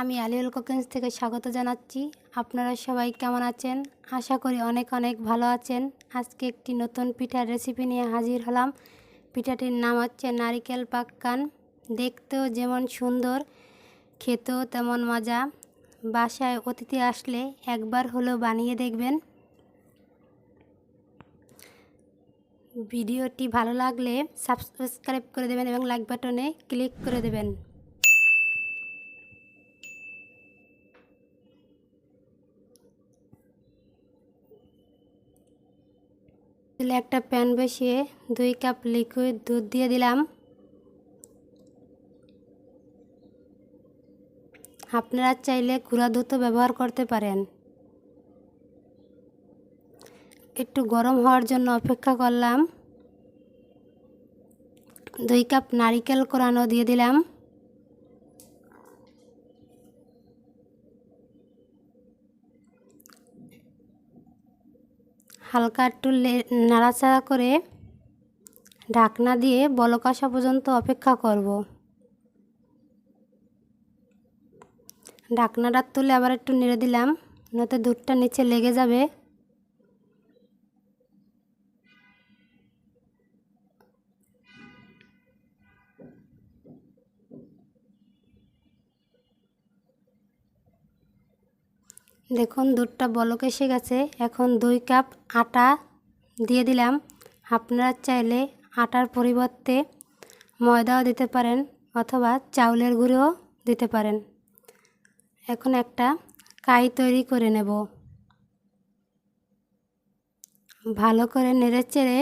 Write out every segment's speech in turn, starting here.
আমি আলিউল কুকিংস থেকে স্বাগত জানাচ্ছি। আপনারা সবাই কেমন আছেন? আশা করি অনেক অনেক ভালো আছেন। আজকে একটি নতুন পিঠার রেসিপি নিয়ে হাজির হলাম। পিঠাটির নাম হচ্ছে নারিকেল পাক্কান দেখতেও যেমন সুন্দর, খেতেও তেমন মজা। বাসায় অতিথি আসলে একবার হলেও বানিয়ে দেখবেন। ভিডিওটি ভালো লাগলে সাবস্ক্রাইব করে দেবেন এবং লাইক বাটনে ক্লিক করে দেবেন। তাহলে একটা প্যান বসিয়ে দুই কাপ লিকুইড দুধ দিয়ে দিলাম। আপনারা চাইলে গুঁড়া দুধও ব্যবহার করতে পারেন। একটু গরম হওয়ার জন্য অপেক্ষা করলাম। দুই কাপ নারিকেল কোরানো দিয়ে দিলাম। হালকা একটু নাড়াচাড়া করে ঢাকনা দিয়ে বলক আসা পর্যন্ত অপেক্ষা করব। ঢাকনাটা তুলে আবার একটু নেড়ে দিলাম, নয়তো দুধটা নিচে লেগে যাবে। দেখুন, দুধটা বলক এসে গেছে। এখন দুই কাপ আটা দিয়ে দিলাম। আপনারা চাইলে আটার পরিবর্তে ময়দাও দিতে পারেন অথবা চাউলের গুঁড়োও দিতে পারেন। এখন একটা কাই তৈরি করে নেব। ভালো করে নেড়ে চেড়ে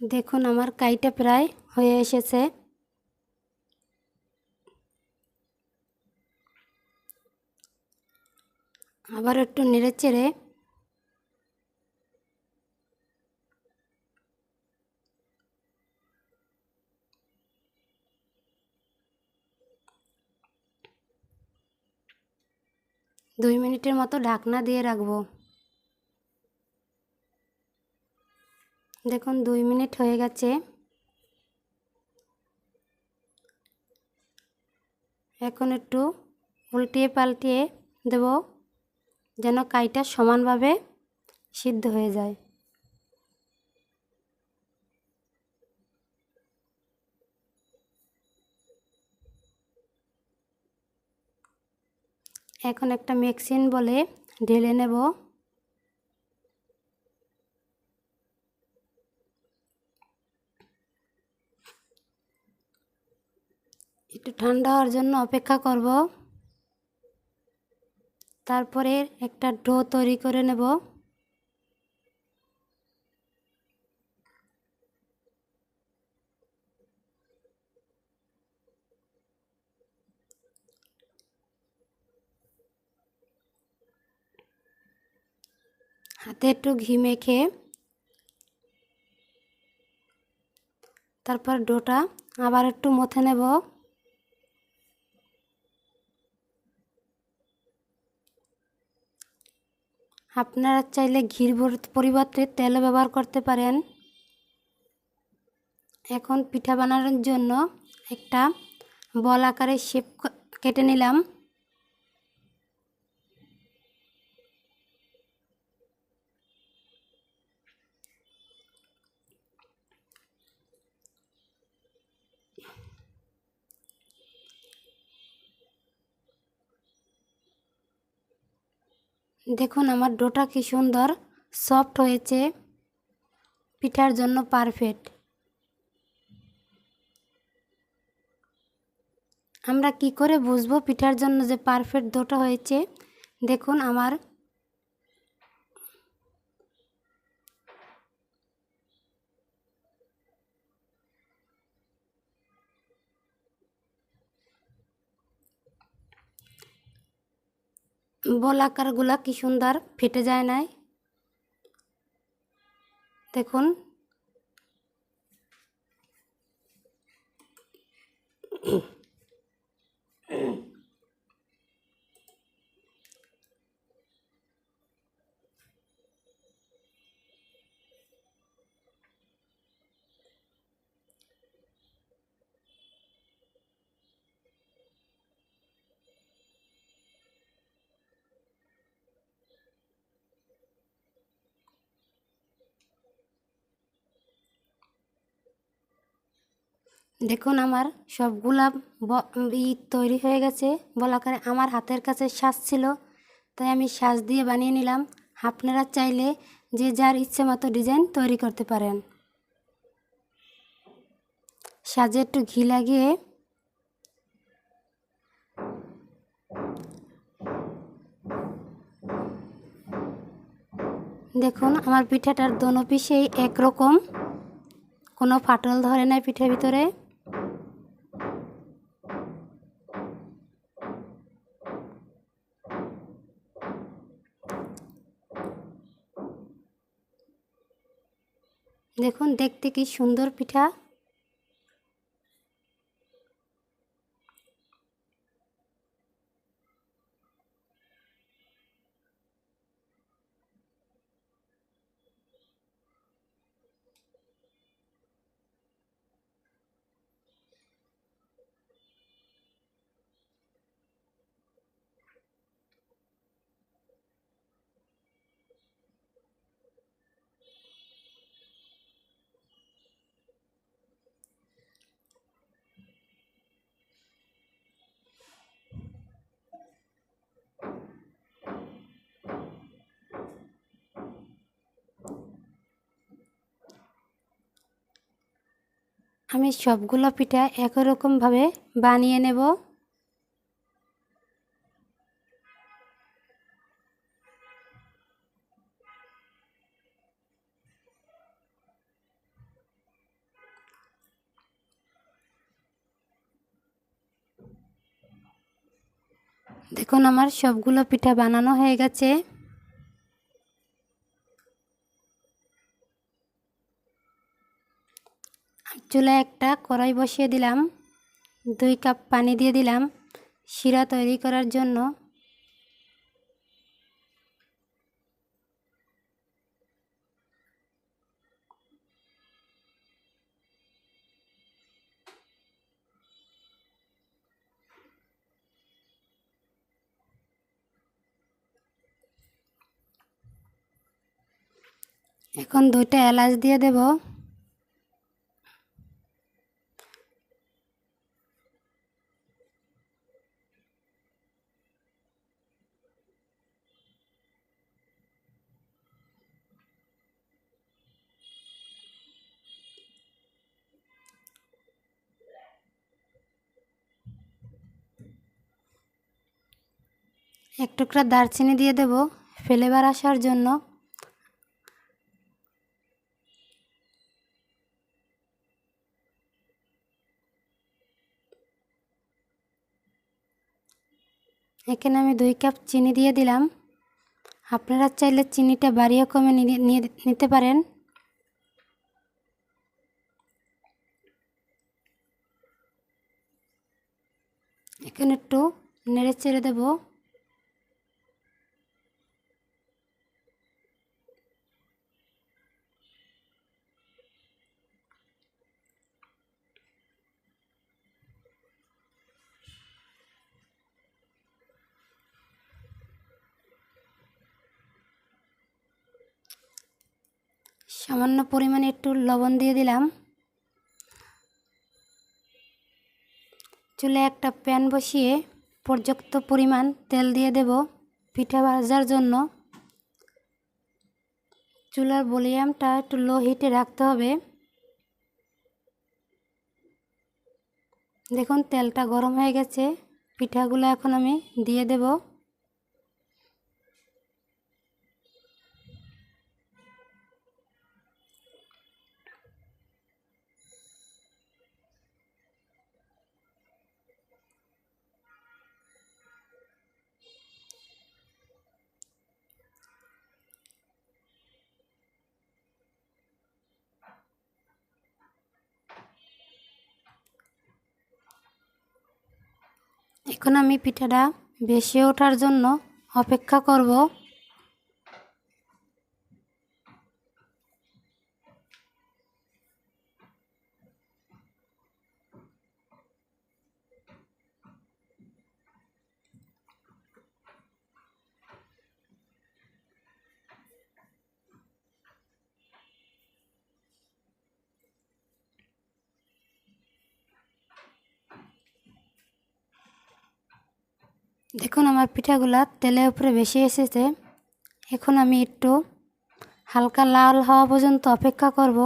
দেখুন, আমার কাইটা প্রায় হয়ে এসেছে। আবার একটু নেড়ে চেড়ে দুই মিনিটের মতো ঢাকনা দিয়ে রাখব। দেখুন, দুই মিনিট হয়ে গেছে। এখন একটু উল্টিয়ে পাল্টিয়ে দেব, যেন কাইটা সমানভাবে সিদ্ধ হয়ে যায়। এখন একটা মেক্সিন বলে ঢেলে নেব। একটু ঠান্ডা হওয়ার জন্য অপেক্ষা করব। তারপরে একটা ডো তৈরি করে নেব। হাতে একটু ঘি মেখে তারপর ডোটা আবার একটু মথে নেব। আপনারা চাইলে ঘির পরিবর্তে তেলও ব্যবহার করতে পারেন। এখন পিঠা বানানোর জন্য একটা বল আকারে শেপ কেটে নিলাম। দেখুন, আমার ডোটা কি সুন্দর, সফট হয়েছে, পিঠার জন্য পারফেক্ট। আমরা কি করে বুঝব পিঠার জন্য যে পারফেক্ট ডোটা হয়েছে? দেখুন, আমার বল আকারগুলো কি সুন্দর? ফেটে যায় নাই? দেখুন। দেখুন আমার সবগুলা ই তৈরি হয়ে গেছে। বলাকারে আমার হাতের কাছে শ্বাস ছিল, তাই আমি শ্বাস দিয়ে বানিয়ে নিলাম। আপনারা চাইলে যে যার ইচ্ছে মতো ডিজাইন তৈরি করতে পারেন। সাজে একটু ঘি লাগিয়ে দেখুন আমার পিঠাটার দোনো পিসেই একরকম। কোনো ফাটল ধরে নাই পিঠের ভিতরে। দেখুন দেখতে কি সুন্দর পিঠা। আমি সবগুলো পিঠা একই রকমভাবে বানিয়ে নেব। দেখুন আমার সবগুলো পিঠা বানানো হয়ে গেছে। চুলায় একটা কড়াই বসিয়ে দিলাম। দুই কাপ পানি দিয়ে দিলাম শিরা তৈরি করার জন্য। এখন দুইটা এলাচ দিয়ে দেব। এক টুকরা দারচিনি দিয়ে দেব ফ্লেভার আসার জন্য। এখানে আমি দুই কাপ চিনি দিয়ে দিলাম। আপনারা চাইলে চিনিটা বাড়িয়ে কমে নিতে পারেন। এখানে একটু নেড়ে চেড়ে দেবো। সামান্য পরিমাণে একটু লবণ দিয়ে দিলাম। চুলে একটা প্যান বসিয়ে পর্যাপ্ত পরিমাণ তেল দিয়ে দেব পিঠা ভাজার জন্য। চুলার ভলিউমটা একটু লো হিটে রাখতে হবে। দেখুন তেলটা গরম হয়ে গেছে, পিঠাগুলো এখন আমি দিয়ে দেব। এখন আমি পিঠাটা বেশি ওঠার জন্য অপেক্ষা করব। দেখুন, আমার পিঠাগুলা তেলের উপরে বেশি এসেছে। এখন আমি একটু হালকা লাল হওয়া পর্যন্ত অপেক্ষা করব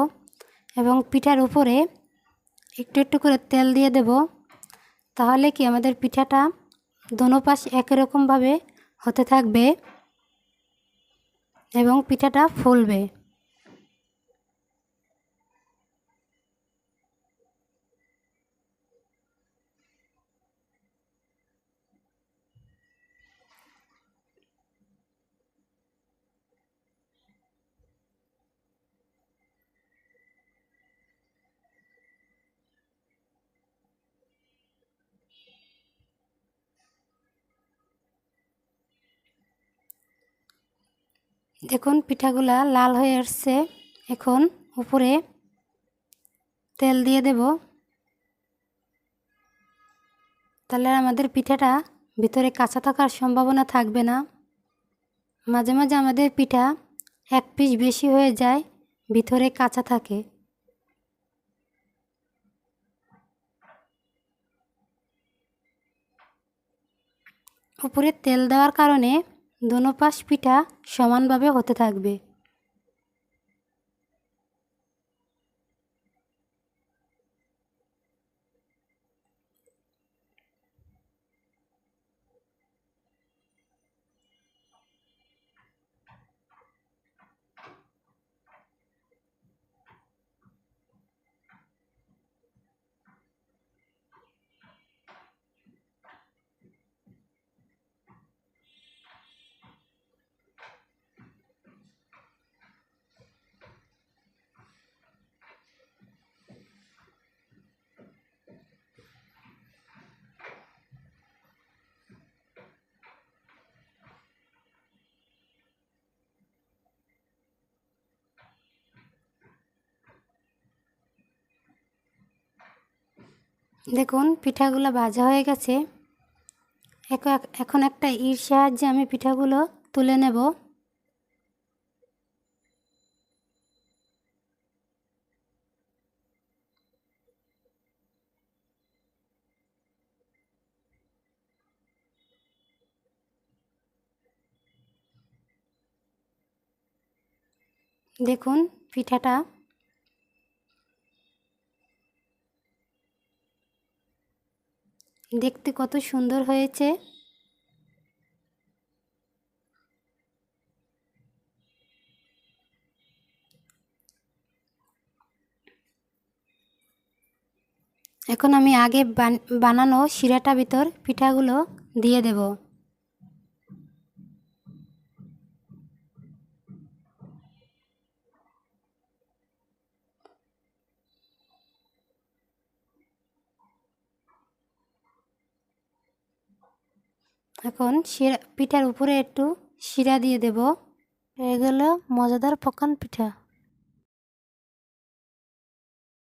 এবং পিঠার উপরে একটু একটু করে তেল দিয়ে দেব। তাহলে কি আমাদের পিঠাটা দোনো পাশ একই রকমভাবে হতে থাকবে এবং পিঠাটা ফুলবে। দেখুন, পিঠাগুলা লাল হয়ে আসছে। এখন উপরে তেল দিয়ে দেব। তাহলে আমাদের পিঠাটা ভিতরে কাঁচা থাকার সম্ভাবনা থাকবে না। মাঝে মাঝে আমাদের পিঠা এক পিস বেশি হয়ে যায়, ভিতরে কাঁচা থাকে। উপরে তেল দেওয়ার কারণে দোনো পাশ পিঠা সমানভাবে হতে থাকবে। দেখুন, পিঠাগুলো ভাজা হয়ে গেছে। এখন একটা ইর সাহায্যে আমি পিঠাগুলো তুলে নেব। দেখুন, পিঠাটা দেখতে কত সুন্দর হয়েছে। এখন আমি আগে বান- বানানো শিরাটা ভিতর পিঠাগুলো দিয়ে দেব। এখন শিরা পিঠার উপরে একটু শিরা দিয়ে দেব। এগুলো মজাদার পকান পিঠা।